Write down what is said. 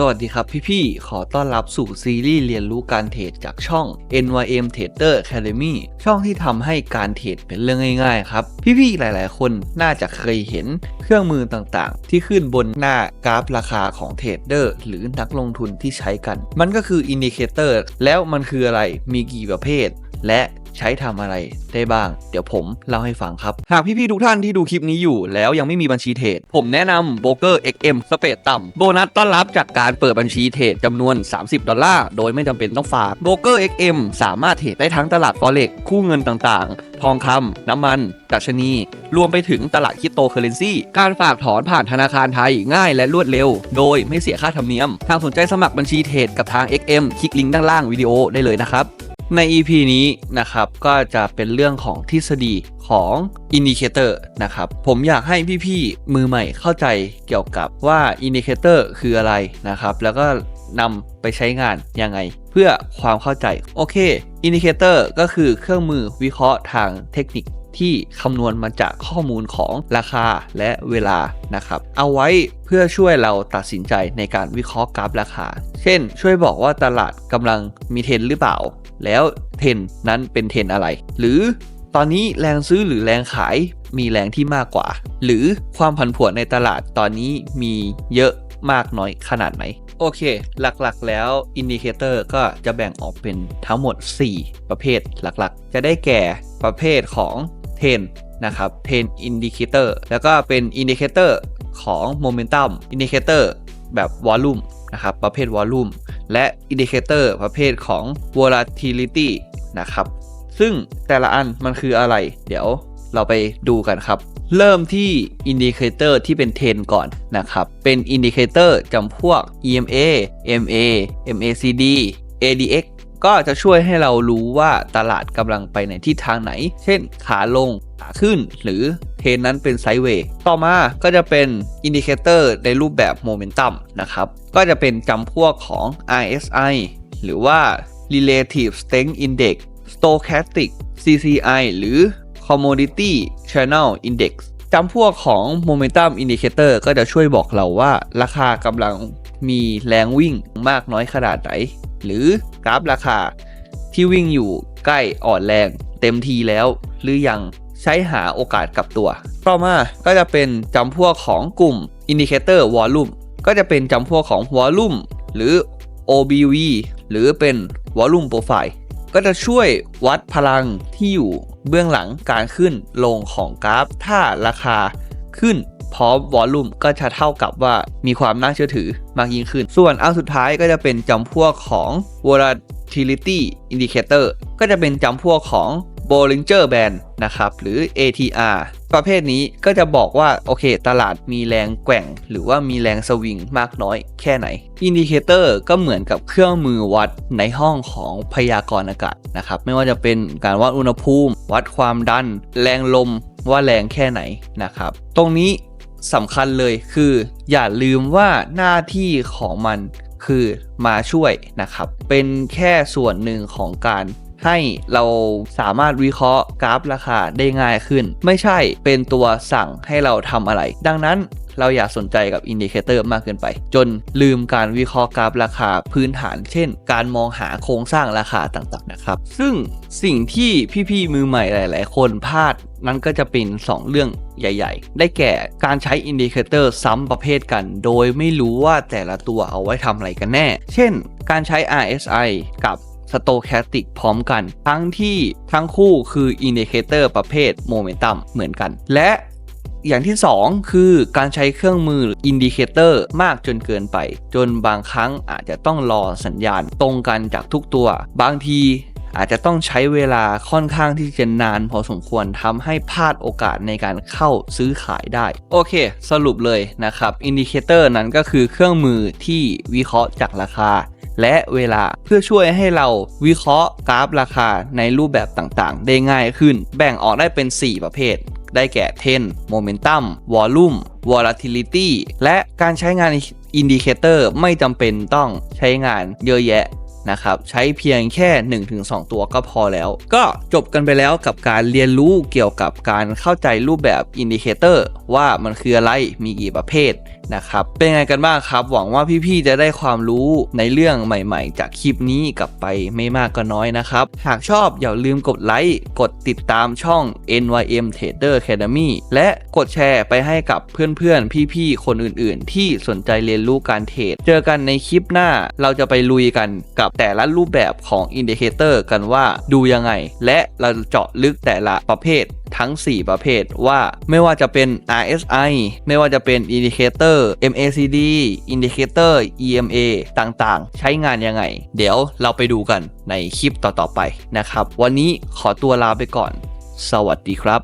สวัสดีครับพี่ๆ ขอต้อนรับสู่ซีรีส์เรียนรู้การเทรดจากช่อง NYM Trader Academy ช่องที่ทำให้การเทรดเป็นเรื่องง่ายๆ ครับ พี่ๆ หลายๆ คนน่าจะเคยเห็นเครื่องมือต่างๆ ที่ขึ้นบนหน้ากราฟราคาของเทรดเดอร์หรือนักลงทุนที่ใช้กัน มันก็คืออินดิเคเตอร์แล้วมันคืออะไรมีกี่ประเภท และ ใช้ทำอะไรได้บ้าง เดี๋ยวผมเล่าให้ฟังครับ หากพี่ๆทุกท่านที่ดูคลิปนี้อยู่ แล้วยังไม่มีบัญชีเทรดผมแนะนำโบรกเกอร์ XM สเปดต่ำโบนัสต้อนรับจากการเปิดบัญชีเทรดจำนวน 30 ดอลลาร์โดยไม่จำเป็นต้องฝากโบรกเกอร์ XM สามารถเทรดได้ทั้งตลาด Forex คู่เงินต่างๆ ทองคำน้ำมันดัชนี รวมไปถึงตลาดคริปโตเคอเรนซีการฝากถอนผ่านธนาคารไทยง่ายและรวดเร็ว โดยไม่เสียค่าธรรมเนียม ทางสนใจสมัครบัญชีเทรดกับทาง XM คลิกลิงก์ด้านล่างวิดีโอได้เลยนะครับ ใน EP นี้นะครับก็จะเป็นเรื่องของทฤษฎีของ Indicator นะครับผมอยากให้พี่ๆมือใหม่เข้าใจเกี่ยวกับว่า Indicator คืออะไรนะครับ แล้วก็นำไปใช้งานยังไง เพื่อความเข้าใจ โอเค Indicator ก็คือเครื่องมือวิเคราะห์ทางเทคนิค ที่คำนวณมาจากข้อมูลของราคาและเวลานะครับ เอาไว้เพื่อช่วยเราตัดสินใจในการวิเคราะห์กราฟราคา เช่น ช่วยบอกว่าตลาดกำลังมีเทรนหรือเปล่า แล้วเทรนนั้นเป็นเทรนอะไร หรือตอนนี้แรงซื้อหรือแรงขายมีแรงที่มากกว่า หรือความผันผวนในตลาดตอนนี้มีเยอะมากน้อยขนาดไหน โอเค หลักๆ แล้วอินดิเคเตอร์ก็จะแบ่งออกเป็นทั้งหมด 4 ประเภทหลักๆ จะได้แก่ประเภทของ เทรนะครับเทรนอินดิเคเตอร์แล้วก็เป็นอินดิเคเตอร์ของโมเมนตัมอินดิเคเตอร์แบบวอลลุ่มนะครับประเภทวอลลุ่มและอินดิเคเตอร์ประเภทของ volatility นะครับซึ่งแต่ละอันมันคืออะไร เดี๋ยวเราไปดูกันครับ เริ่มที่อินดิเคเตอร์ที่เป็นเทรนก่อนนะครับ เป็นอินดิเคเตอร์จำพวก EMA MA MACD ADX ก็จะช่วยให้เรารู้ว่าตลาดกำลังไปในทิศทางไหน เช่นขาลง ขาขึ้น หรือเทนนั้นเป็นไซด์เวย์ ต่อมาก็จะเป็นอินดิเคเตอร์ในรูปแบบโมเมนตัมนะครับ ก็จะเป็นจำพวกของ RSI หรือว่า Relative Strength Index Stochastic CCI หรือ Commodity Channel Index จำพวกของ Momentum Indicator ก็จะช่วยบอกเราว่าราคากำลังมีแรงวิ่งมากน้อยขนาดไหน หรือกราฟราคาที่วิ่งอยู่ใกล้อ่อนแรง เต็มทีแล้ว หรือยังใช้หาโอกาสกลับตัว ต่อมาก็จะเป็นจำพวกของกลุ่ม Indicator Volume ก็จะเป็นจำพวกของ Volume หรือ OBV หรือเป็น Volume Profile ก็จะช่วยวัดพลังที่อยู่เบื้องหลังการขึ้นลงของกราฟ ถ้าราคาขึ้น พร้อมวอลลุ่มก็จะเท่ากับว่ามีความน่าเชื่อถือมากยิ่งขึ้น ส่วนอันสุดท้ายก็จะเป็นจำพวกของ volatility indicator ก็จะเป็นจำพวกของ Bollinger Band นะครับหรือ ATR ประเภทนี้ก็จะบอกว่า โอเค ตลาดมีแรงแกว่ง หรือว่ามีแรงสวิงมากน้อยแค่ไหน อินดิเคเตอร์ก็เหมือนกับเครื่องมือวัดในห้องของพยากรณ์อากาศนะครับ ไม่ว่าจะเป็นการวัดอุณหภูมิ วัดความดัน แรงลมว่าแรงแค่ไหนนะครับ ตรงนี้ สำคัญเลยคือ อย่าลืมว่าหน้าที่ของมันคือมาช่วยนะครับ เป็นแค่ส่วนหนึ่งของการให้เราสามารถวิเคราะห์กราฟราคาได้ง่ายขึ้น ไม่ใช่เป็นตัวสั่งให้เราทำอะไร ดังนั้นเราอย่าสนใจกับอินดิเคเตอร์มากเกินไป จนลืมการวิเคราะห์กราฟราคาพื้นฐาน เช่น การมองหาโครงสร้างราคาต่างๆนะครับ ซึ่งสิ่งที่พี่ๆมือใหม่หลาย ๆ คนพลาด นั้นก็จะเป็น 2 เรื่องใหญ่ ๆ ได้แก่การใช้อินดิเคเตอร์ซ้ำประเภทกัน โดยไม่รู้ว่าแต่ละตัวเอาไว้ทำอะไรกันแน่ เช่น การใช้ RSI กับสโตแคสติกพร้อมกัน ทั้งที่ทั้งคู่คืออินดิเคเตอร์ประเภทโมเมนตัมเหมือนกัน และอย่างที่ 2 คือการใช้เครื่องมืออินดิเคเตอร์มากจนเกินไป จนบางครั้งอาจจะต้องรอสัญญาณตรงกันจากทุกตัว บางที อาจจะต้องใช้เวลาค่อนข้างที่จะนานพอสมควรทำให้พลาดโอกาสในการเข้าซื้อขายได้ โอเค สรุปเลยนะครับอินดิเคเตอร์นั้นก็คือเครื่องมือที่วิเคราะห์จากราคา และเวลาเพื่อช่วยให้เราวิเคราะห์กราฟราคาในรูปแบบต่างๆ ได้ง่ายขึ้น แบ่งออกได้เป็น 4 ประเภทได้แก่เทนโมเมนตัมวอลลุ่มวอล t i l i t y และการใช้งานอินดิเคเตอร์ไม่จำเป็นต้องใช้งานเยอะแยะ นะครับใช้เพียงแค่ 1-2 ตัวก็พอแล้ว ก็จบกันไปแล้วกับการเรียนรู้เกี่ยวกับการเข้าใจรูปแบบอินดิเคเตอร์ว่ามันคืออะไรมีกี่ประเภท นะครับ เป็นไงกันบ้างครับ หวังว่าพี่ๆจะได้ความรู้ในเรื่องใหม่ๆ จากคลิปนี้กลับไปไม่มากก็น้อยนะครับ หากชอบอย่าลืมกดไลค์ กดติดตามช่อง NYM Trader Academy และกดแชร์ไปให้กับเพื่อนๆ พี่ๆ คนอื่นๆ ที่สนใจเรียนรู้การเทรด เจอกันในคลิปหน้าเราจะไปลุยกันกับแต่ละรูปแบบของอินดิเคเตอร์กันว่าดูยังไง และเราจะเจาะลึกแต่ละประเภททั้ง 4 ประเภทว่าไม่ว่าจะเป็น RSI ไม่ว่าจะเป็น Indicator MACD Indicator EMA ต่างๆ ใช้งานยังไง เดี๋ยวเราไปดูกันในคลิปต่อๆไปนะครับ วันนี้ขอตัวลาไปก่อน สวัสดีครับ